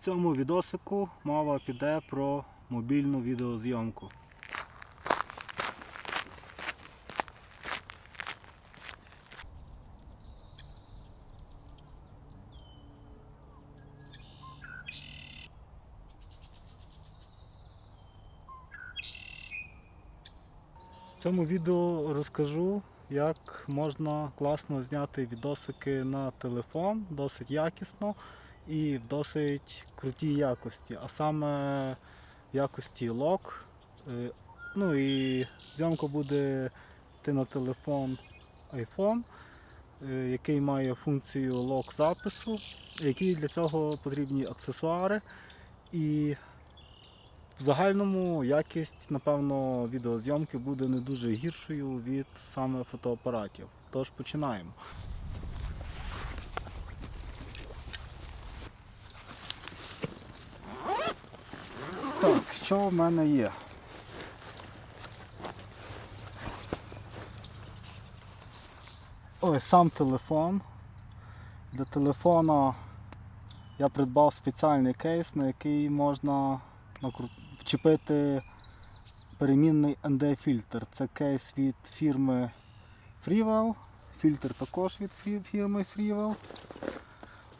цьому відосику мова піде про мобільну відеозйомку. В цьому відео розкажу, як можна класно зняти відосики на телефон, досить якісно і в досить крутій якості, а саме в якості лок. Е, Ну і зйомка буде йти на телефон iPhone, е, який має функцію лок запису, які для цього потрібні аксесуари. І в загальному якість, напевно, відеозйомки буде не дуже гіршою від саме фотоапаратів. Тож починаємо. Так, що в мене є? Ось сам телефон. Для телефона я придбав спеціальний кейс, на який можна вчепити перемінний ND-фільтр. Це кейс від фірми Freewell. Фільтр також від фірми Freewell.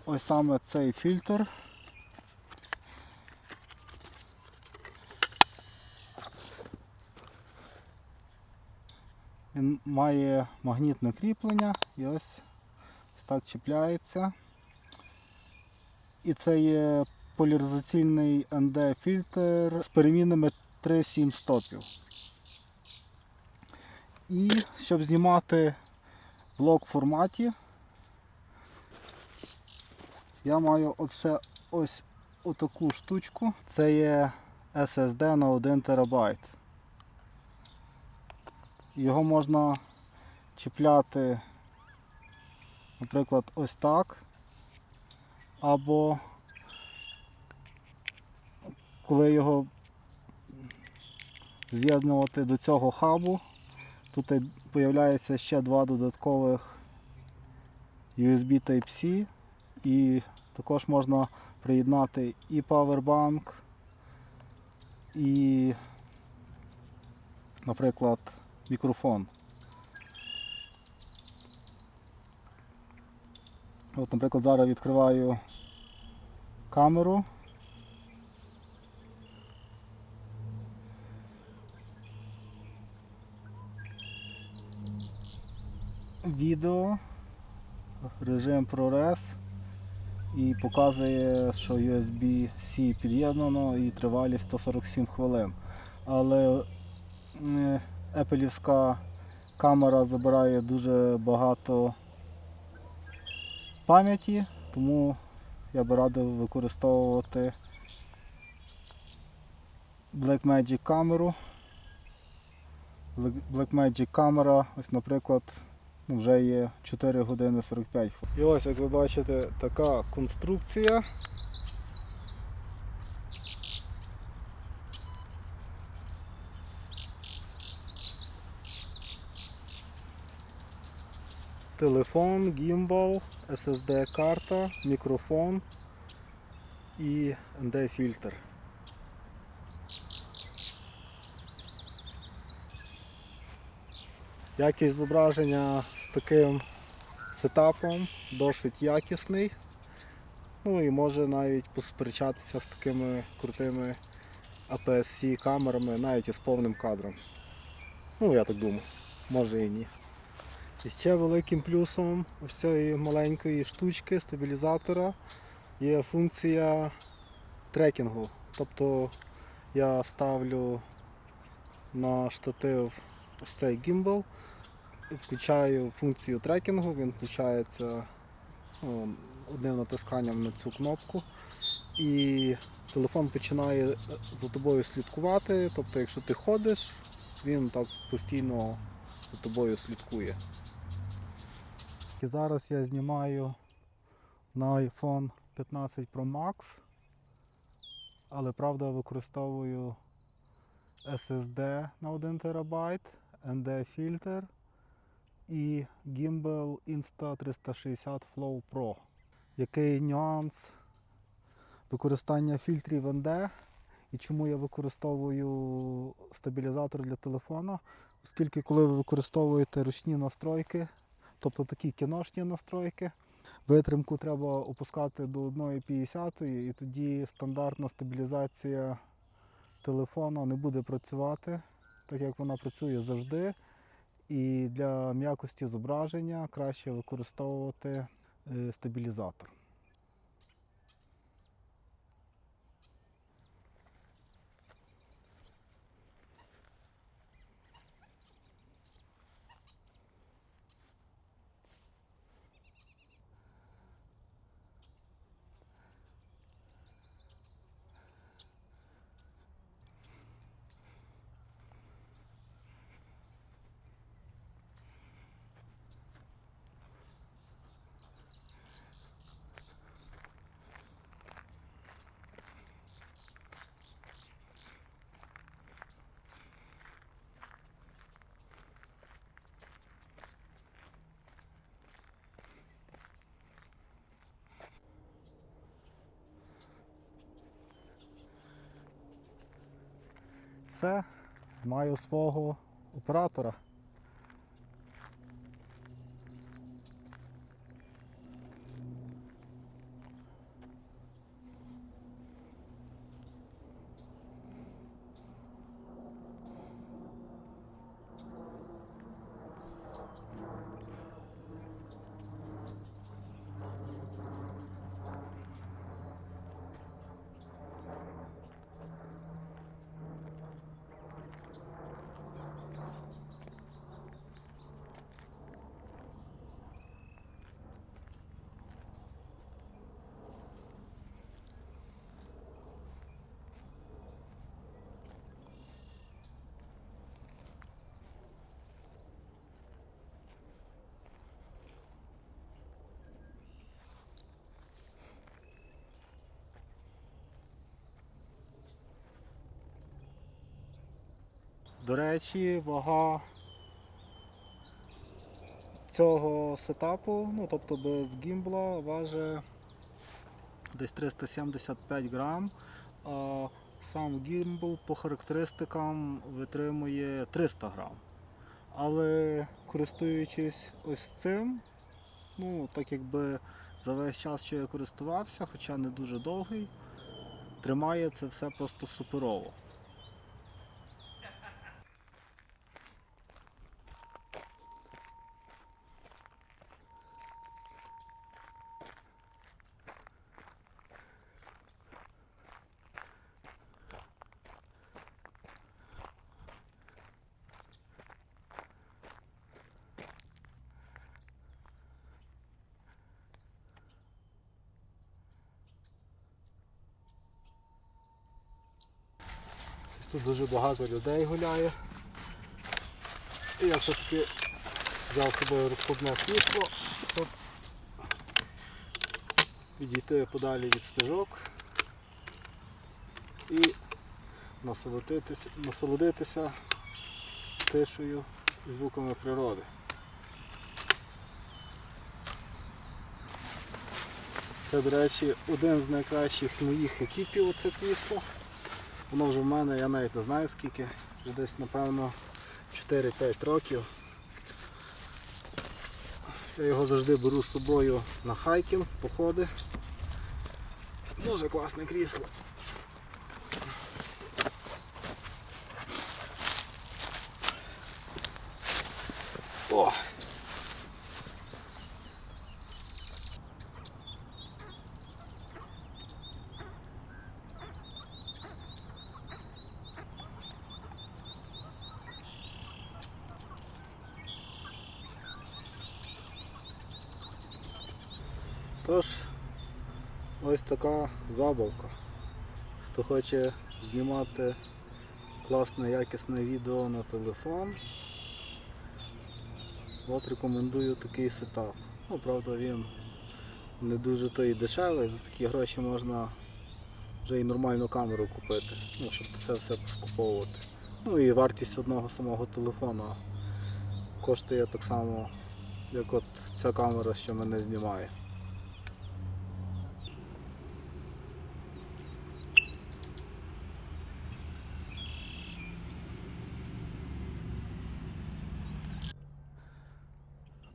Ось саме цей фільтр. Він має магнітне кріплення і ось, так чіпляється. І це є поляризаційний ND-фільтр з перемінними 3-7 стопів. І щоб знімати в форматі, я маю от ще ось отаку штучку. Це є SSD на 1 терабайт. Його можна чіпляти, наприклад, ось так. Або коли його з'єднувати до цього хабу, тут з'являється ще два додаткових USB Type-C і також можна приєднати і Powerbank, і, наприклад, мікрофон. От, наприклад, зараз відкриваю камеру. Відео, режим ProRes і показує, що USB-C під'єднано і тривалість 147 хвилин. Але е, Appleівська камера забирає дуже багато пам'яті, тому я би радив використовувати Blackmagic камеру. Black- Blackmagic камера, ось, наприклад, ну, вже є 4 години 45 хвилин. І ось, як ви бачите, така конструкція. Телефон, гімбал, SSD карта, мікрофон і ND-фільтр. Якість зображення з таким сетапом досить якісний. Ну і може навіть посперечатися з такими крутими APS-C камерами, навіть із повним кадром. Ну, я так думаю, може і ні. І ще великим плюсом ось цієї маленької штучки стабілізатора є функція трекінгу. Тобто я ставлю на штатив ось цей гімбал, включаю функцію трекінгу, він включається ну, одним натисканням на цю кнопку. І телефон починає за тобою слідкувати. Тобто, якщо ти ходиш, він так постійно за тобою слідкує. І зараз я знімаю на iPhone 15 Pro Max, але правда використовую SSD на 1 ТБ, ND фільтр і Gimbal Insta360 Flow Pro. Який нюанс Використання фільтрів НД і чому я використовую стабілізатор для телефона, оскільки коли ви використовуєте ручні настройки, тобто такі кіношні настройки, витримку треба опускати до 1,50 і тоді стандартна стабілізація телефона не буде працювати, так як вона працює завжди. І для м'якості зображення краще використовувати е, стабілізатор. Все, маю свого оператора. До речі, вага цього сетапу, ну тобто без гімбла, важить десь 375 грам, а сам гімбл по характеристикам витримує 300 грам. Але користуючись ось цим, ну так якби за весь час, що я користувався, хоча не дуже довгий, тримає це все просто суперово. Тут дуже багато людей гуляє. І я все-таки взяв з собою розкладне світло, щоб відійти подалі від стежок і насолодитися, насолодитися тишею і звуками природи. Це, до речі, один з найкращих моїх екіпів оце крісло. Воно вже в мене, я навіть не знаю скільки, вже десь напевно 4-5 років. Я його завжди беру з собою на хайкінг, походи. Дуже класне крісло. Тож, ось така забавка. Хто хоче знімати класне якісне відео на телефон, от рекомендую такий сетап. Ну, правда, він не дуже то і дешевий, за такі гроші можна вже і нормальну камеру купити, ну, щоб це все поскуповувати. Ну і вартість одного самого телефона коштує так само, як от ця камера, що мене знімає.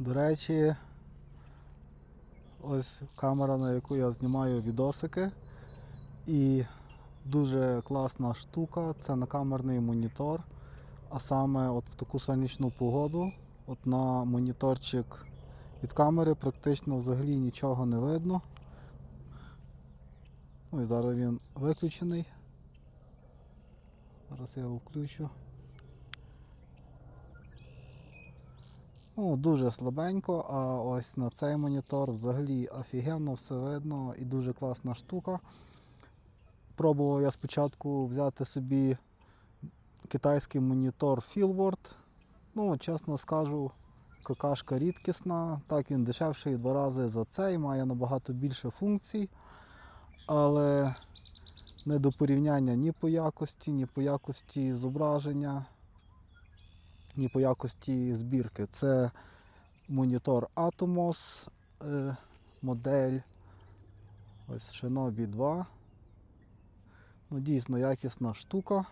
До речі, ось камера, на яку я знімаю відосики. І дуже класна штука це накамерний монітор. А саме от в таку сонячну погоду, от на моніторчик від камери практично взагалі нічого не видно. Ну і зараз він виключений. Зараз я його включу. Ну, дуже слабенько, а ось на цей монітор взагалі офігенно все видно і дуже класна штука. Пробував я спочатку взяти собі китайський монітор Filward. Ну, чесно скажу, какашка рідкісна. Так він дешевший два рази за цей, має набагато більше функцій, але не до порівняння ні по якості, ні по якості зображення, ні по якості збірки. Це монітор Atomos, е, модель ось Shinobi 2. Ну, дійсно якісна штука.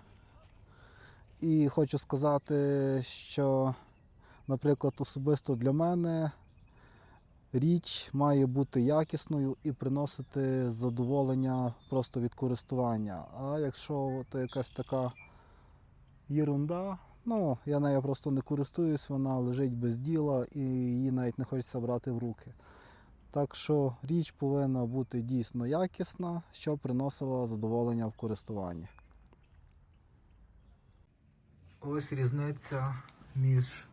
І хочу сказати, що, наприклад, особисто для мене річ має бути якісною і приносити задоволення просто від користування. А якщо от якась така єрунда, ну, я нею просто не користуюсь, вона лежить без діла і її навіть не хочеться брати в руки. Так що річ повинна бути дійсно якісна, що приносила задоволення в користуванні. Ось різниця між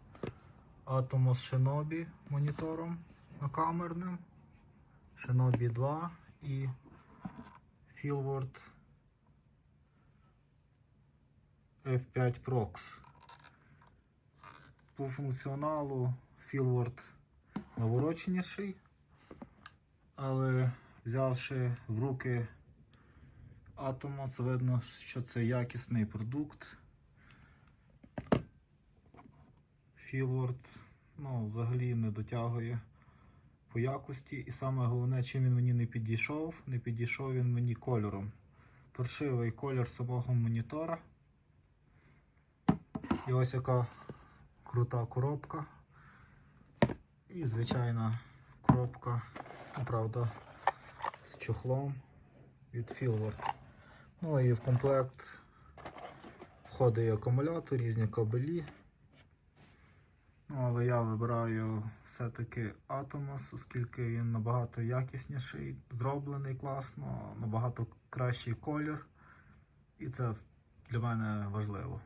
Atomos Shinobi монітором накамерним, Shinobi 2 і Filward F5 Prox. По функціоналу Filward навороченіший, але взявши в руки Atomos, видно, що це якісний продукт. Філворд ну, взагалі не дотягує по якості. І саме головне, чим він мені не підійшов, не підійшов він мені кольором. Паршивий колір самого монітора. І ось яка крута коробка. І звичайна коробка, ну, правда, з чохлом від Filward. Ну і в комплект входить акумулятор, різні кабелі. Ну, але я вибираю все-таки Atomos, оскільки він набагато якісніший, зроблений класно, набагато кращий колір. І це для мене важливо.